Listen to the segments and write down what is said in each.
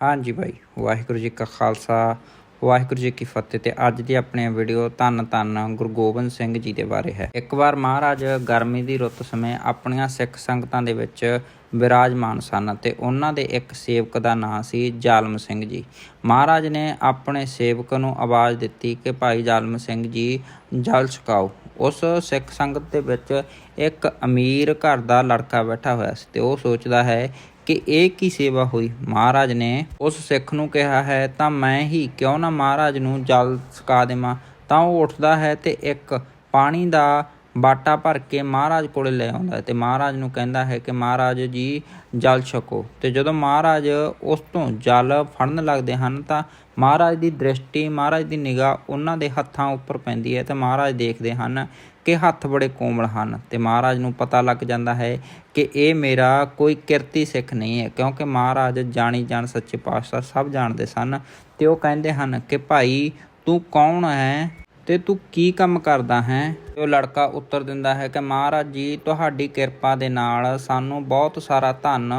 ਹਾਂਜੀ ਭਾਈ, ਵਾਹਿਗੁਰੂ ਜੀ ਕਾ ਖਾਲਸਾ, ਵਾਹਿਗੁਰੂ ਜੀ ਕੀ ਫਤਿਹ ਤੇ ਅੱਜ ਦੀ ਆਪਣੀ ਵੀਡੀਓ ਧੰਨ ਧੰਨ ਗੁਰੂ ਗੋਬਿੰਦ ਸਿੰਘ ਜੀ ਦੇ ਬਾਰੇ ਹੈ। ਇੱਕ ਵਾਰ ਮਹਾਰਾਜ, ਗਰਮੀ ਦੀ ਰੁੱਤ ਸਮੇਂ ਆਪਣੀਆਂ ਸਿੱਖ ਸੰਗਤਾਂ ਦੇ ਵਿੱਚ ਵਿਰਾਜਮਾਨ ਸਨ ਤੇ ਉਹਨਾਂ ਦੇ ਇੱਕ ਸੇਵਕ ਦਾ ਨਾਂ ਸੀ ਜ਼ਾਲਮ ਸਿੰਘ ਜੀ। ਮਹਾਰਾਜ ਨੇ ਆਪਣੇ ਸੇਵਕ ਨੂੰ ਆਵਾਜ਼ ਦਿੱਤੀ ਕਿ ਭਾਈ ਜ਼ਾਲਮ ਸਿੰਘ ਜੀ, ਜਲ ਛਕਾਓ। ਉਸ ਸਿੱਖ ਸੰਗਤ ਦੇ ਵਿੱਚ ਇੱਕ ਅਮੀਰ ਘਰ ਦਾ ਲੜਕਾ ਬੈਠਾ ਹੋਇਆ ਸੀ ਤੇ ਉਹ ਸੋਚਦਾ ਹੈ ਕਿ ਇਹ ਕੀ ਸੇਵਾ ਹੋਈ? ਮਹਾਰਾਜ ਨੇ ਉਸ ਸਿੱਖ ਨੂੰ ਕਿਹਾ ਹੈ, ਤਾਂ ਮੈਂ ਹੀ ਕਿਉਂ ਨਾ ਮਹਾਰਾਜ ਨੂੰ ਜਲ ਸਕਾ ਦੇਵਾਂ? ਤਾਂ ਉਹ ਉੱਠਦਾ ਹੈ ਤੇ ਇੱਕ ਪਾਣੀ ਦਾ ਬਾਟਾ ਭਰ ਕੇ ਮਹਾਰਾਜ ਕੋਲੇ ਲੈ ਆਉਂਦਾ ਹੈ ਤੇ ਮਹਾਰਾਜ ਨੂੰ ਕਹਿੰਦਾ ਹੈ ਕਿ ਮਹਾਰਾਜ ਜੀ, ਜਲ ਛਕੋ। ਤੇ ਜਦੋਂ ਮਹਾਰਾਜ ਉਸ ਤੋਂ ਜਲ ਫੜਨ ਲੱਗਦੇ ਹਨ ਤਾਂ ਮਹਾਰਾਜ ਦੀ ਦ੍ਰਿਸ਼ਟੀ, ਮਹਾਰਾਜ ਦੀ ਨਿਗਾਹ ਉਹਨਾਂ ਦੇ ਹੱਥਾਂ ਉੱਪਰ ਪੈਂਦੀ ਹੈ ਤੇ ਮਹਾਰਾਜ ਦੇਖਦੇ ਹਨ ਕਿ ਹੱਥ ਬੜੇ ਕੋਮਲ ਹਨ। ਤੇ ਮਹਾਰਾਜ ਨੂੰ ਪਤਾ ਲੱਗ ਜਾਂਦਾ ਹੈ ਕਿ ਇਹ ਮੇਰਾ ਕੋਈ ਕਿਰਤੀ ਸਿੱਖ ਨਹੀਂ ਹੈ, ਕਿਉਂਕਿ ਮਹਾਰਾਜ ਜਾਣੀ ਜਾਣ ਸੱਚੇ ਪਾਤਸ਼ਾਹ ਸਭ ਜਾਣਦੇ ਸਨ ਤੇ ਉਹ ਕਹਿੰਦੇ ਹਨ ਕਿ ਭਾਈ, ਤੂੰ ਕੌਣ ਹੈ ਤੇ ਤੂੰ ਕੀ ਕੰਮ ਕਰਦਾ ਹੈ? ਤੇ ਉਹ ਲੜਕਾ ਉੱਤਰ ਦਿੰਦਾ ਹੈ ਕਿ ਮਹਾਰਾਜ ਜੀ, ਤੁਹਾਡੀ ਕਿਰਪਾ ਦੇ ਨਾਲ ਸਾਨੂੰ ਬਹੁਤ ਸਾਰਾ ਧਨ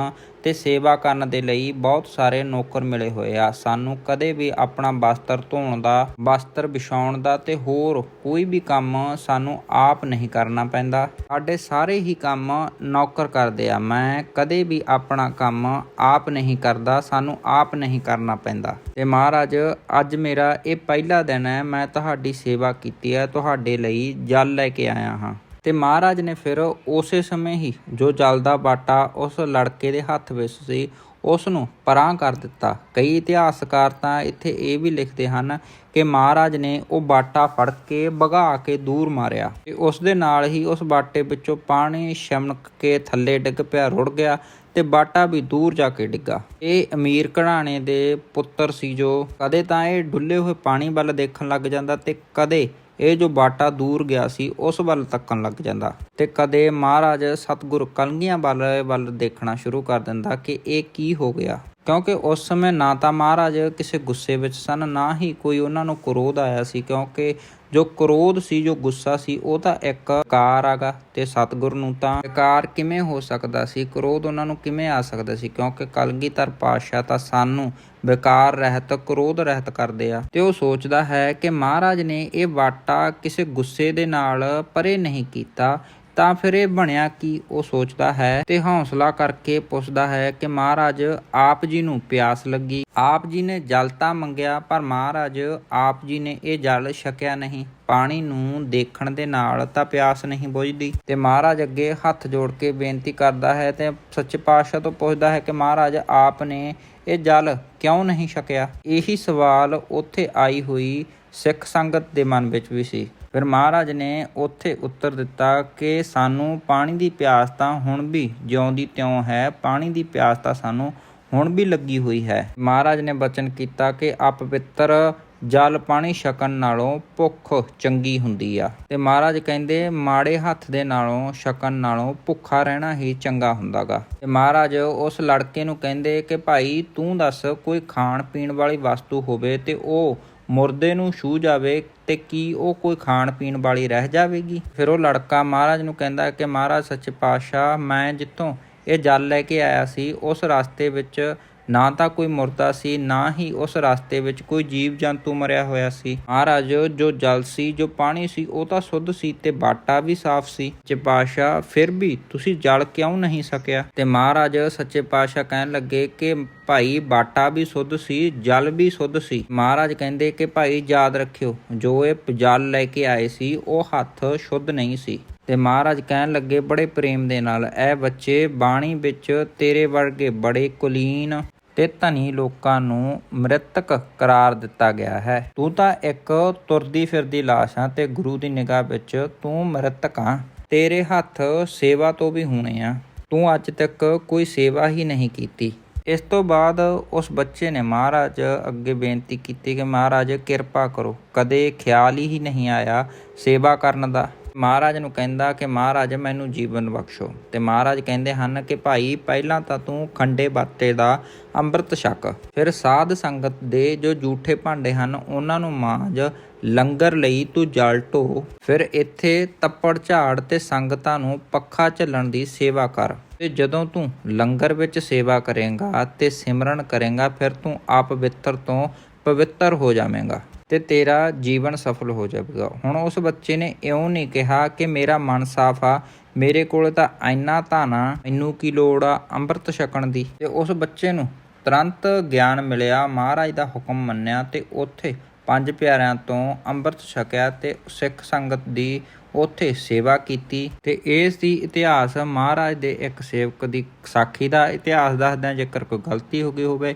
ਤੇ ਸੇਵਾ ਕਰਨ ਦੇ ਲਈ ਬਹੁਤ ਸਾਰੇ ਨੌਕਰ ਮਿਲੇ ਹੋਏ ਆ। ਸਾਨੂੰ ਕਦੇ ਵੀ ਆਪਣਾ ਵਸਤਰ ਧੋਣ ਦਾ ਵਸਤਰ ਵਿਛਾਉਣ ਦਾ ਤੇ ਹੋਰ ਕੋਈ ਵੀ ਕੰਮ ਸਾਨੂੰ ਆਪ ਨਹੀਂ ਕਰਨਾ ਪੈਂਦਾ। ਸਾਡੇ ਸਾਰੇ ਹੀ ਕੰਮ ਨੌਕਰ ਕਰਦੇ ਆ। ਮੈਂ ਕਦੇ ਵੀ ਆਪਣਾ ਕੰਮ ਆਪ ਨਹੀਂ ਕਰਦਾ, ਸਾਨੂੰ ਆਪ ਨਹੀਂ ਕਰਨਾ ਪੈਂਦਾ। ਤੇ ਮਹਾਰਾਜ, ਅੱਜ ਮੇਰਾ ਇਹ ਪਹਿਲਾ ਦਿਨ ਹੈ, ਮੈਂ ਤੁਹਾਡੀ ਸੇਵਾ ਕੀਤੀ ਹੈ, ਤੁਹਾਡੇ ਲਈ ਜਲ ਲੈ ਕੇ ਆਇਆ ਹਾਂ। ਤੇ ਮਹਾਰਾਜ ਨੇ ਫਿਰ ਉਸੇ ਸਮੇਂ ਹੀ ਜੋ ਜਲ ਬਾਟਾ ਉਸ ਲੜਕੇ ਦੇ ਹੱਥ ਵਿੱਚ ਸੀ ਉਸ ਨੂੰ ਪਰਾਂ ਕਰ ਦਿੱਤਾ। ਕਈ ਇਤਿਹਾਸਕਾਰ ਤਾਂ ਇੱਥੇ ਇਹ ਵੀ ਲਿਖਦੇ ਹਨ ਕਿ ਮਹਾਰਾਜ ਨੇ ਉਹ ਬਾਟਾ ਫੜ ਕੇ ਭਗਾ ਕੇ ਦੂਰ ਮਾਰਿਆ। ਤੇ ਉਸ ਦੇ ਨਾਲ ਹੀ ਉਸ ਬਾਟੇ ਵਿੱਚੋਂ ਪਾਣੀ ਛਮਕ ਕੇ ਥੱਲੇ ਡਿੱਗ ਪਿਆ, ਰੁੜ ਗਿਆ ਤੇ ਬਾਟਾ ਵੀ ਦੂਰ ਜਾ ਕੇ ਡਿੱਗਾ। ਇਹ ਅਮੀਰ ਘਰਾਣੇ ਦੇ ਪੁੱਤਰ ਸੀ ਜੋ ਕਦੇ ਤਾਂ ਇਹ ਡੁੱਲੇ ਹੋਏ ਪਾਣੀ ਵੱਲ ਦੇਖਣ ਲੱਗ ਜਾਂਦਾ ਤੇ ਕਦੇ ਇਹ ਜੋ ਬਾਟਾ ਦੂਰ ਗਿਆ ਸੀ, ਉਸ ਵੱਲ ਤੱਕਣ ਲੱਗ ਜਾਂਦਾ। ਤੇ ਕਦੇ ਮਹਾਰਾਜ ਸਤਿਗੁਰ ਕਲਗੀਆਂ ਵੱਲ ਵੱਲ ਦੇਖਣਾ ਸ਼ੁਰੂ ਕਰ ਦਿੰਦਾ ਕਿ ਇਹ ਕੀ ਹੋ ਗਿਆ। ਕਿਉਂਕਿ ਉਸ ਸਮੇਂ ਨਾ ਤਾਂ ਮਹਾਰਾਜ ਕਿਸੇ ਗੁੱਸੇ ਵਿੱਚ ਸਨ, ਨਾ ਹੀ ਕੋਈ ਉਹਨਾਂ ਨੂੰ ਕ੍ਰੋਧ ਆਇਆ ਸੀ, ਕਿਉਂਕਿ ਜੋ ਕ੍ਰੋਧ ਸੀ, ਜੋ ਗੁੱਸਾ ਸੀ, ਉਹ ਤਾਂ ਇੱਕ ਕਾਰ ਆਗਾ ਤੇ ਸਤਿਗੁਰ ਨੂੰ ਤਾਂ ਵਿਕਾਰ ਕਿਵੇਂ ਹੋ ਸਕਦਾ ਸੀ, ਕ੍ਰੋਧ ਉਹਨਾਂ ਨੂੰ ਕਿਵੇਂ ਆ ਸਕਦਾ ਸੀ, ਕਿਉਂਕਿ ਕਲਗੀਧਰ ਪਾਤਸ਼ਾਹ ਤਾਂ ਸਾਨੂੰ ਵਿਕਾਰ ਰਹਿਤ, ਕ੍ਰੋਧ ਰਹਿਤ ਕਰਦੇ ਆ। ਤੇ ਉਹ ਸੋਚਦਾ ਹੈ ਕਿ ਮਹਾਰਾਜ ਨੇ ਇਹ ਵਾਟਾ ਕਿਸੇ ਗੁੱਸੇ ਦੇ ਨਾਲ ਪਰੇ ਨਹੀਂ ਕੀਤਾ। ਤਾਂ ਫਿਰ ਇਹ ਬਣਿਆ ਕੀ? ਉਹ ਸੋਚਦਾ ਹੈ ਤੇ ਹੌਸਲਾ ਕਰਕੇ ਪੁੱਛਦਾ ਹੈ ਕਿ ਮਹਾਰਾਜ, ਆਪ ਜੀ ਨੂੰ ਪਿਆਸ ਲੱਗੀ। ਆਪ ਜੀ ਨੇ ਜਲ ਤਾਂ ਮੰਗਿਆ, ਪਰ ਮਹਾਰਾਜ, ਆਪ ਜੀ ਨੇ ਇਹ ਜਲ ਛਕਿਆ ਨਹੀਂ। ਪਾਣੀ ਨੂੰ ਦੇਖਣ ਦੇ ਨਾਲ ਤਾਂ ਪਿਆਸ ਨਹੀਂ ਬੁਝਦੀ। ਤੇ ਮਹਾਰਾਜ ਅੱਗੇ ਹੱਥ ਜੋੜ ਕੇ ਬੇਨਤੀ ਕਰਦਾ ਹੈ ਤੇ ਸੱਚੇ ਪਾਤਸ਼ਾਹ ਤੋਂ ਪੁੱਛਦਾ ਹੈ ਕਿ ਮਹਾਰਾਜ, ਆਪ ਨੇ ਇਹ ਜਲ ਕਿਉਂ ਨਹੀਂ ਛਕਿਆ? ਇਹੀ ਸਵਾਲ ਉੱਥੇ ਆਈ ਹੋਈ ਸਿੱਖ ਸੰਗਤ ਦੇ ਮਨ ਵਿੱਚ ਵੀ ਸੀ। ਫਿਰ ਮਹਾਰਾਜ ਨੇ ਉੱਥੇ ਉੱਤਰ ਦਿੱਤਾ ਕਿ ਸਾਨੂੰ ਪਾਣੀ ਦੀ ਪਿਆਸ ਤਾਂ ਹੁਣ ਵੀ ਜਿਉਂਦੀ ਤਿਉਂ ਹੈ, ਪਾਣੀ ਦੀ ਪਿਆਸ ਤਾਂ ਸਾਨੂੰ ਹੁਣ ਵੀ ਲੱਗੀ ਹੋਈ ਹੈ। ਮਹਾਰਾਜ ਨੇ ਬਚਨ ਕੀਤਾ ਕਿ ਅਪਵਿੱਤਰ ਜਲ ਪਾਣੀ ਛਕਣ ਨਾਲੋਂ ਭੁੱਖ ਚੰਗੀ ਹੁੰਦੀ ਆ। ਤੇ ਮਹਾਰਾਜ ਕਹਿੰਦੇ, ਮਾੜੇ ਹੱਥ ਦੇ ਨਾਲੋਂ ਛਕਣ ਨਾਲੋਂ ਭੁੱਖਾ ਰਹਿਣਾ ਹੀ ਚੰਗਾ ਹੁੰਦਾਗਾ। ਤੇ ਮਹਾਰਾਜ ਉਸ ਲੜਕੇ ਨੂੰ ਕਹਿੰਦੇ ਕਿ ਭਾਈ ਤੂੰ ਦੱਸ, ਕੋਈ ਖਾਣ ਪੀਣ ਵਾਲੀ ਵਸਤੂ ਹੋਵੇ ਤੇ ਉਹ ਮੁਰਦੇ ਨੂੰ ਛੂ ਜਾਵੇ ਤੇ ਕੀ ਉਹ ਕੋਈ ਖਾਣ ਪੀਣ ਵਾਲੀ ਰਹਿ ਜਾਵੇਗੀ? ਫਿਰ ਉਹ ਲੜਕਾ ਮਹਾਰਾਜ ਨੂੰ ਕਹਿੰਦਾ ਕਿ ਮਹਾਰਾਜ ਸੱਚੇ ਪਾਤਸ਼ਾਹ, ਮੈਂ ਜਿੱਥੋਂ ਇਹ ਜਲ ਲੈ ਕੇ ਆਇਆ ਸੀ, ਉਸ ਰਸਤੇ ਵਿੱਚ ਨਾ ਤਾਂ ਕੋਈ ਮੁਰਦਾ ਸੀ, ਨਾ ਹੀ ਉਸ ਰਸਤੇ ਵਿੱਚ ਕੋਈ ਜੀਵ ਜੰਤੂ ਮਰਿਆ ਹੋਇਆ ਸੀ। ਮਹਾਰਾਜ, ਜੋ ਜਲ ਸੀ, ਜੋ ਪਾਣੀ ਸੀ, ਉਹ ਤਾਂ ਸ਼ੁੱਧ ਸੀ ਤੇ ਬਾਟਾ ਵੀ ਸਾਫ਼ ਸੀ। ਸੱਚੇ ਪਾਤਸ਼ਾਹ, ਫਿਰ ਵੀ ਤੁਸੀਂ ਜਲ ਕਿਉਂ ਨਹੀਂ ਸਕਿਆ? ਤੇ ਮਹਾਰਾਜ ਸੱਚੇ ਪਾਤਸ਼ਾਹ ਕਹਿਣ ਲੱਗੇ ਕਿ ਭਾਈ, ਬਾਟਾ ਵੀ ਸ਼ੁੱਧ ਸੀ, ਜਲ ਵੀ ਸ਼ੁੱਧ ਸੀ। ਮਹਾਰਾਜ ਕਹਿੰਦੇ ਕਿ ਭਾਈ, ਯਾਦ ਰੱਖਿਓ, ਜੋ ਇਹ ਜਲ ਲੈ ਕੇ ਆਏ ਸੀ, ਉਹ ਹੱਥ ਸ਼ੁੱਧ ਨਹੀਂ ਸੀ। ਤੇ ਮਹਾਰਾਜ ਕਹਿਣ ਲੱਗੇ ਬੜੇ ਪ੍ਰੇਮ ਦੇ ਨਾਲ ਇਹ ਬੱਚੇ, ਬਾਣੀ ਵਿੱਚ ਤੇਰੇ ਵਰਗੇ ਬੜੇ ਕੁਲੀਨ ਤੇ ਧਨੀ ਲੋਕਾਂ ਨੂੰ ਮ੍ਰਿਤਕ ਕਰਾਰ ਦਿੱਤਾ ਗਿਆ ਹੈ। ਤੂੰ ਤਾਂ ਇੱਕ ਤੁਰਦੀ ਫਿਰਦੀ ਲਾਸ਼ ਆ ਤੇ ਗੁਰੂ ਦੀ ਨਿਗਾਹ ਵਿੱਚ ਤੂੰ ਮ੍ਰਿਤਕ ਆ। ਤੇਰੇ ਹੱਥ ਸੇਵਾ ਤੋਂ ਵੀ ਹੋਣੇ ਆ। ਤੂੰ ਅੱਜ ਤੱਕ ਕੋਈ ਸੇਵਾ ਹੀ ਨਹੀਂ ਕੀਤੀ। ਇਸ ਤੋਂ ਬਾਅਦ ਉਸ ਬੱਚੇ ਨੇ ਮਹਾਰਾਜ ਅੱਗੇ ਬੇਨਤੀ ਕੀਤੀ ਕਿ ਮਹਾਰਾਜ ਕਿਰਪਾ ਕਰੋ। ਕਦੇ ਖਿਆਲ ਹੀ ਨਹੀਂ ਆਇਆ ਸੇਵਾ ਕਰਨ ਦਾ। ਮਹਾਰਾਜ ਨੂੰ ਕਹਿੰਦਾ ਕਿ ਮਹਾਰਾਜ ਮੈਨੂੰ ਜੀਵਨ ਬਖਸ਼ੋ। ਤੇ ਮਹਾਰਾਜ ਕਹਿੰਦੇ ਹਨ ਕਿ ਭਾਈ, ਪਹਿਲਾਂ ਤਾਂ ਤੂੰ ਖੰਡੇ ਬਾਟੇ ਦਾ ਅੰਮ੍ਰਿਤ ਛਕ। ਫਿਰ ਸਾਧ ਸੰਗਤ ਦੇ ਜੋ ਝੂਠੇ ਭਾਂਡੇ ਹਨ, ਉਹਨਾਂ ਨੂੰ ਮਾਂਜ, ਲੰਗਰ ਲਈ ਤੂੰ ਜਲ ਢੋ। ਫਿਰ ਇੱਥੇ ਤੱਪੜ ਝਾੜ ਤੇ ਸੰਗਤਾਂ ਨੂੰ ਪੱਖਾ ਝੱਲਣ ਦੀ ਸੇਵਾ ਕਰ। ਤੇ ਜਦੋਂ ਤੂੰ ਲੰਗਰ ਵਿੱਚ ਸੇਵਾ ਕਰੇਂਗਾ ਤੇ ਸਿਮਰਨ ਕਰੇਂਗਾ, ਫਿਰ ਤੂੰ ਆਪ ਪਵਿੱਤਰ ਤੋਂ ਪਵਿੱਤਰ ਹੋ ਜਾਵੇਂਗਾ। ਤੇ ਤੇਰਾ ਜੀਵਨ ਸਫਲ ਹੋ ਜਾਵੇਗਾ। ਹੁਣ ਉਸ ਬੱਚੇ ਨੇ ਇਉਂ ਨਹੀਂ ਕਿਹਾ ਕਿ ਮੇਰਾ ਮਨ ਸਾਫ਼ ਆ, ਮੇਰੇ ਕੋਲ ਤਾਂ ਇੰਨਾ ਧਨ ਆ, ਮੈਨੂੰ ਕੀ ਲੋੜ ਆ ਅੰਮ੍ਰਿਤ ਛਕਣ ਦੀ। ਤੇ ਉਸ ਬੱਚੇ ਨੂੰ ਤੁਰੰਤ ਗਿਆਨ ਮਿਲਿਆ, ਮਹਾਰਾਜ ਦਾ ਹੁਕਮ ਮੰਨਿਆ ਤੇ ਉੱਥੇ ਪੰਜ ਪਿਆਰਿਆਂ ਤੋਂ ਅੰਮ੍ਰਿਤ ਛਕਿਆ ਤੇ ਸਿੱਖ ਸੰਗਤ ਦੀ ਉੱਥੇ ਸੇਵਾ ਕੀਤੀ ਤੇ ਇਸ ਦੀ ਇਤਿਹਾਸ ਮਹਾਰਾਜ ਦੇ ਇੱਕ ਸੇਵਕ ਦੀ ਸਾਖੀ ਦਾ ਇਤਿਹਾਸ ਦੱਸਦਿਆਂ ਜੇਕਰ ਕੋਈ ਗਲਤੀ ਹੋ ਗਈ ਹੋਵੇ